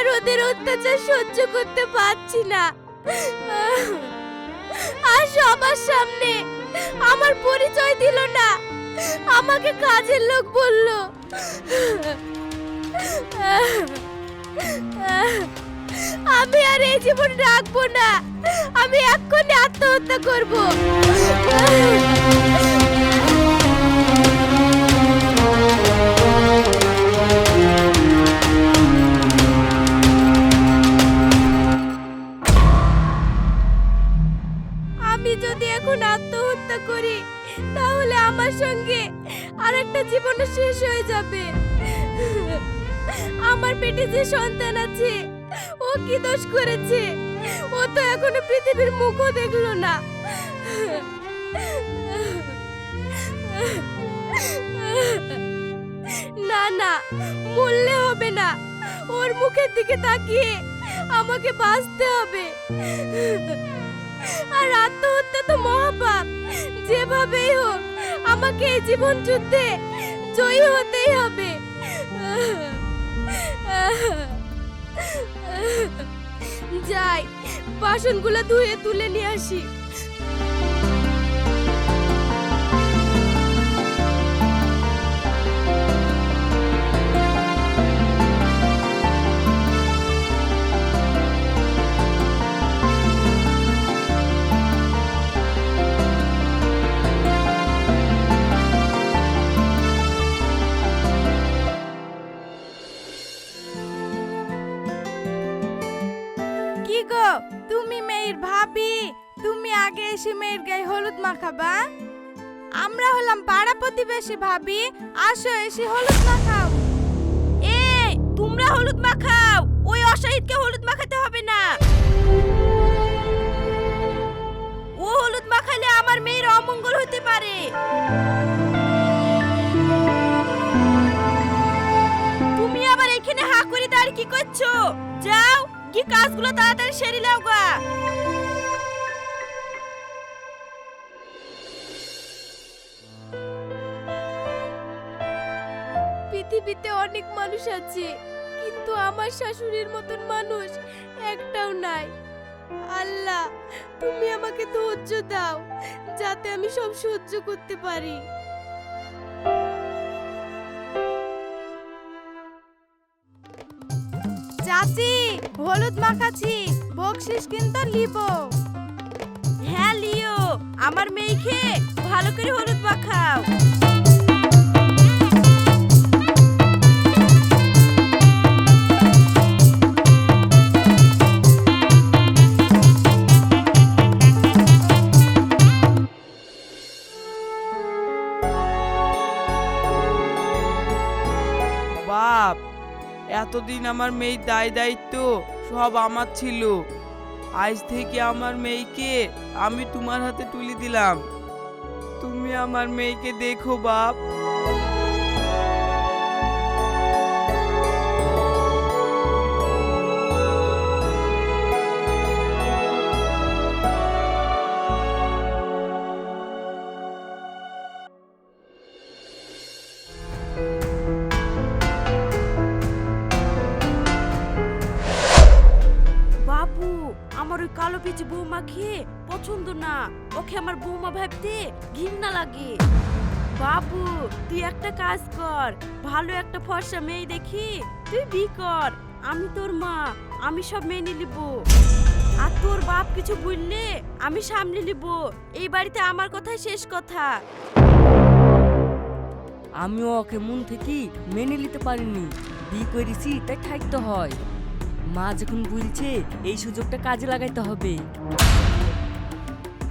আর ওদের অত্যাচার সহ্য করতে পারছি না। আর সবার সামনে আমার পরিচয় দিল না। আমাকে কাজের লোক বলল। আমি আর এই জীবন রাখব না। আমি এক্ষুনি আত্মহত্যা করব। পৃথিবীর মুখও দেখল না। না না, মরলে হবে না। ওর মুখের দিকে তাকিয়ে আমাকে বাঁচতে হবে। আর আত্মহত্যা তো মহাপাপ। যেভাবেই হোক, আমাকে এই জীবন যুদ্ধে জয়ী হতেই হবে। যাই। বাসনগুলো ধুয়ে তুলে নিয়ে আসি। মেয়ের ভাবি, তুমি আগে এসে মেয়ের গায়ে হলুদ মাখাবা? আমরা হলাম পাড়া প্রতিবেশী ভাবি, আসো এসে হলুদ মাখাও। এ তোমরা হলুদ মাখাও, ওই অশাহিদকে হলুদ মাখাতে হবে না। ও হলুদ মাখালে আমার মেয়ের অমঙ্গল হতে পারে। তুমি আবার এখানে হা করে দাঁড়িয়ে কি করছ? যাও কি কাজগুলো তাড়াতাড়ি সেরে নাও গা। অনেক মানুষ আছে, কিন্তু আমার শাশুড়ির মতন মানুষ একটাও নাই। আল্লাহ, তুমি আমাকে ধৈর্য দাও, যাতে আমি সব সহ্য করতে পারি। চাচি, হলুদ মাখাছি বকশিস কিন্তু লিব। হ্যাঁ লিও, আমার মেয়েকে ভালো করে হলুদ মাখাও। এতদিন আমার মেয়ের দায় দায়িত্ব সব আমার ছিল। আজ থেকে আমার মেয়েকে আমি তোমার হাতে তুলে দিলাম। তুমি আমার মেয়েকে দেখো বাপ। আমার ওই কালো পিচি বৌমা খেয়ে পছন্দ না। ওকে আমার বৌমা ভাবতে ঘৃণা লাগে। বাবু, তুই একটা কাজ কর। ভালো একটা ফর্সা মেয়ে দেখি, তুই বি কর। আমি তোর মা, আমি সব মেনে নিব। আর তোর বাপ কিছু বললে আমি সামলে নিব। এই বাড়িতে আমার কথাই শেষ কথা। আমিও ওকে মন থেকে মেনে নিতে পারিনি। বিয়ে করেছি তাই থাকতে হয়। মা যখন বলছে, এই সুযোগটা কাজে লাগাইতে হবে।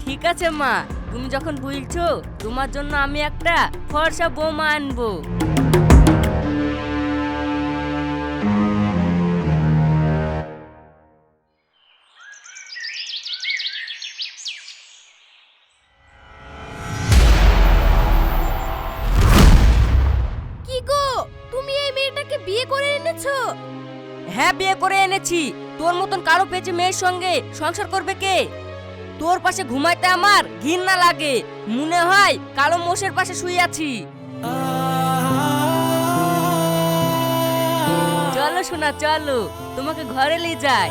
ঠিক আছে মা, তুমি যখন বলছো, তোমার জন্য আমি একটা ফর্সা বৌমা আনব। কি গো? তুমি এই মেয়েটাকে বিয়ে করে এনেছো? হ্যাঁ বিয়ে করে এনেছি। তোর মতন কারও পেয়েছে মেয়ের সঙ্গে সংসার করবে কে? তোর পাশে ঘুমাইতে আমার ঘৃণা লাগে। মনে হয় কালো মোষের পাশে শুয়ে আছি। চলো শোনা চলো। তোমাকে ঘরে নিয়ে যাই।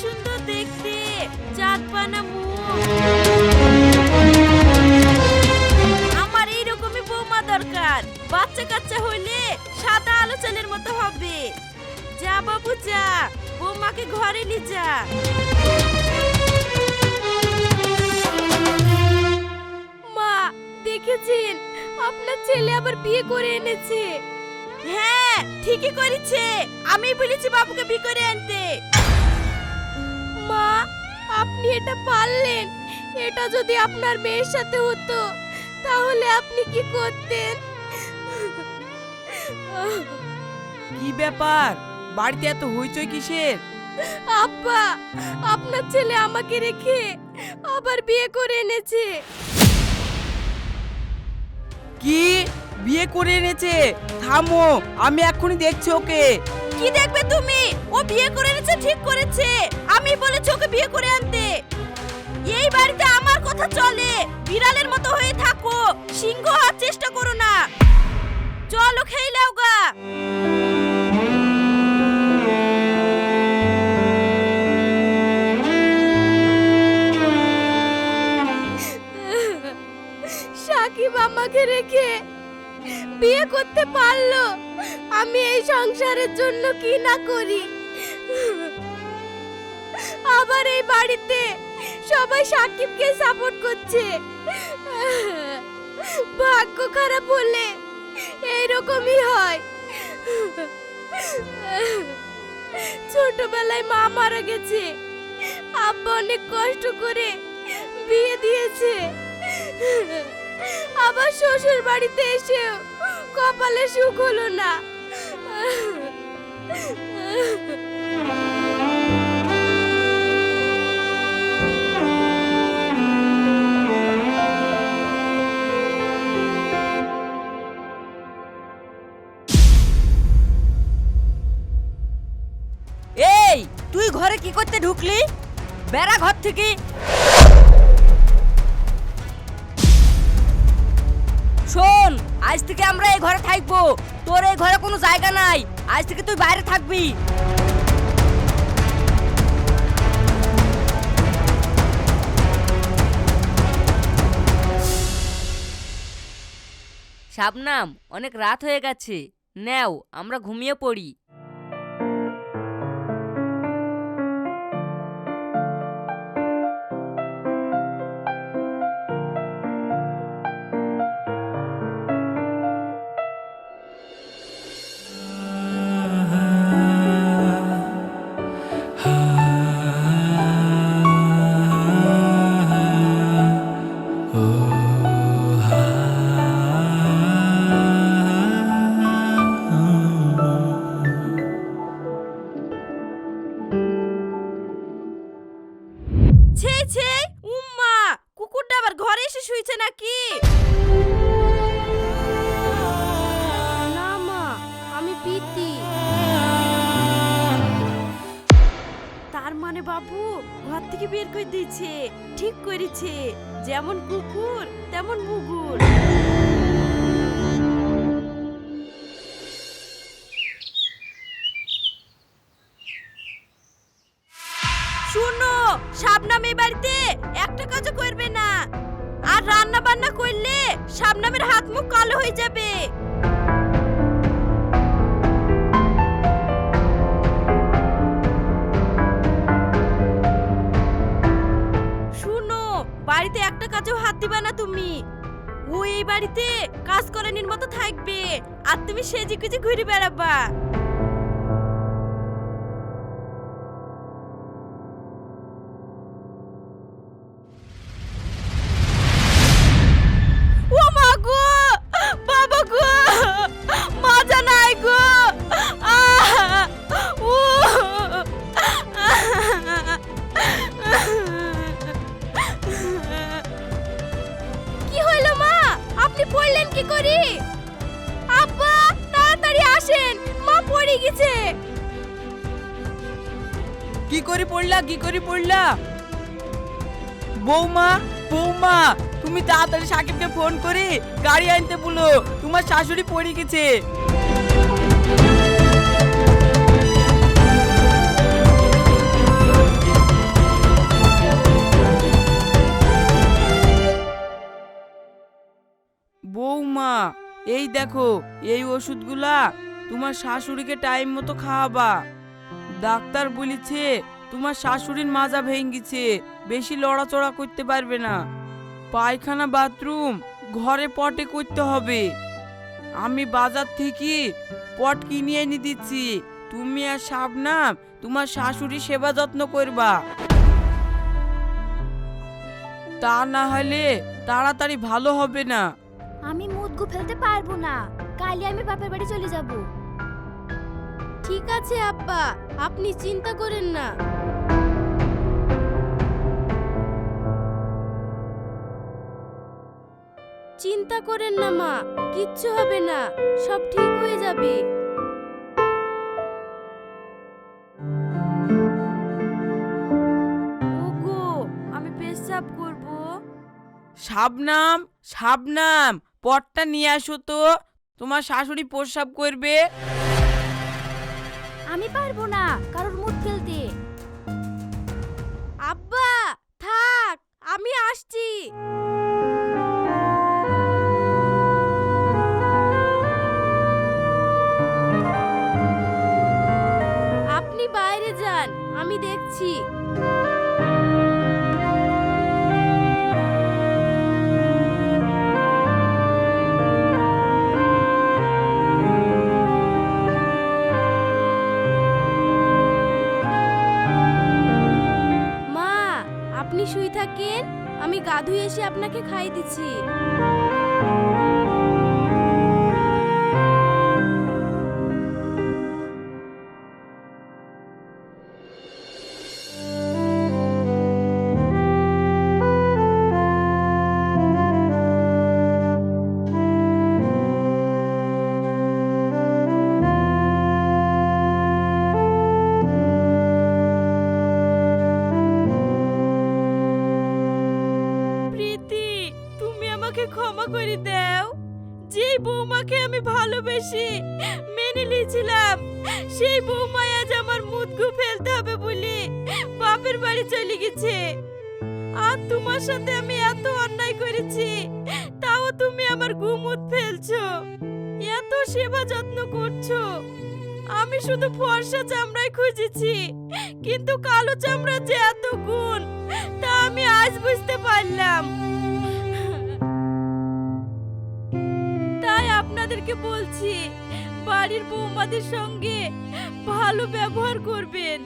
সুন্দর দেখতে। চাঁদ পানা মুখ। আমার এইরকমই বৌমা দরকার। বাচ্চা কাচ্চা হইলে সাদা আলো চালের মতো হবে। যা বাবু যা। বৌমাকে ঘরে নিয়ে যা। মা দেখেছেন? আপনার ছেলে আবার বিয়ে করে এনেছে। হ্যাঁ ঠিকই করেছে। আমি বলেছি বাবুকে বিয়ে করে আনতে। আপনি এটা পারলেন এটা যদি আপনার মেয়ের সাথে হতো তাহলে আপনি কি করতেন? কি ব্যাপার? বাড়িতে এত হইচই কিসের? আব্বা আপনার ছেলে আমাকে রেখে আবার বিয়ে করে এনেছে। কি? বিয়ে করে এনেছে? থামো আমি এক্ষুনি দেখছি ওকে। কি দেখবে তুমি? ও বিয়ে করে এনেছে, ঠিক করেছে। আমি বলেছি ওকে বিয়ে করে আনতে। এই বাড়িতে আমার কথা চলে। বিড়ালের মতো হয়ে থাকো। সিংহ হওয়ার চেষ্টা করো না। চলো খেইলাও গা। সাকিব আমাকে রেখে বিয়ে করতে পারল। আমি এই সংসারের জন্য কি না করি? আবার এই বাড়িতে সবাই সাকিবকে সাপোর্ট করছে। ভাগ্য খারাপ হলে এইরকমই হয়। ছোটবেলায় মা মারা গেছে। আব্বা অনেক কষ্ট করে বিয়ে দিয়েছে। আবার শ্বশুর বাড়িতে এসেও কপালে সুখ হলো না। এই, তুই ঘরে কি করতে ঢুকলি? বেড়া ঘর থেকে। শোন, আজ থেকে আমরা এই ঘরে থাকব। তোর এই ঘরে কোনো জায়গা নাই। আজ থেকে তুই বাইরে থাকবি। শাবনাম, অনেক রাত হয়ে গেছে। নেও, আমরা ঘুমিয়ে পড়ি। পিতি তার মানে বাবু, ঘর থেকে বের করে দিয়েছে, ঠিক করেছে। যেমন কুকুর, তেমন মুগুর। শুনো, শাবনাম এই বাড়িতে একটা কাজও করবে না। আর রান্না বান্না করলে শাবনামের হাত মুখ কালো হয়ে যাবে। হাত দিবা না তুমি। ও এই বাড়িতে কাজ করানির মতো থাকবে, আর তুমি সেজে কুজে ঘুরে বেড়াবা। হয়ে গেছে। কি করে পড়লা, কি করে পড়লা? বৌমা বৌমা, তুমি তাড়াতাড়ি সাকিবকে ফোন করে গাড়ি আনতে বলো। তোমার শাশুড়ি পড়ে গেছে। বৌমা, এই দেখো, এই ওষুধগুলা তোমার শাশুড়িকে টাইম মতো খাওয়াবা। ডাক্তার বলেছে, তোমার শাশুড়ির মাজা ভেঙ্গিছে, বেশি লড়াচড়া করতে পারবে না। পায়খানা বাথরুম ঘরে পটে করতে হবে। আমি বাজার থেকে পট কিনে এনে দিচ্ছি। তুমি আর শাবনাম তোমার শাশুড়ি সেবা যত্ন করবা। তা না হলে তাড়াতাড়ি ভালো হবে না। আমি মুদগু ফেলতে পারব না। কালই আমি বাপের বাড়ি চলে যাব। ঠিক আছে আব্বা। আপনি চিন্তা করেন না। চিন্তা করেন না মা। কিচ্ছু হবে না। সব ঠিক হয়ে যাবে। ওগো আমি পেশাব করব। শাবনাম শাবনাম পটটা নিয়ে আসো তো। তোমার শাশুড়ি প্রস্রাব করবে? আমি পারব না কারোর মুখ ফেলতে। আব্বা থাক আমি আসছি। থাকেন আমি গা ধুয়ে এসে আপনাকে খাই দিচ্ছি। করে দাও। যে বৌমাকে আমি ভালোবেসে মেনে নিয়েছিলাম, সেই বৌমাই আজ আমার মুদগু ফেলতে হবে বলে বাপের বাড়ি চলে গেছে। আর তোমার সাথে আমি এত অন্যায় করেছি, তাও তুমি আমার গুমুত ফেলছো। এত সেবা যত্ন করছ। আমি শুধু ফর্সা চামড়াই খুঁজেছি, কিন্তু কালো চামড়া যে এত গুণ, তা আমি আজ বুঝতে পারলাম। তাই আপনাদেরকে বলছি বাড়ির বৌমাদের সঙ্গে ভালো ব্যবহার করবেন।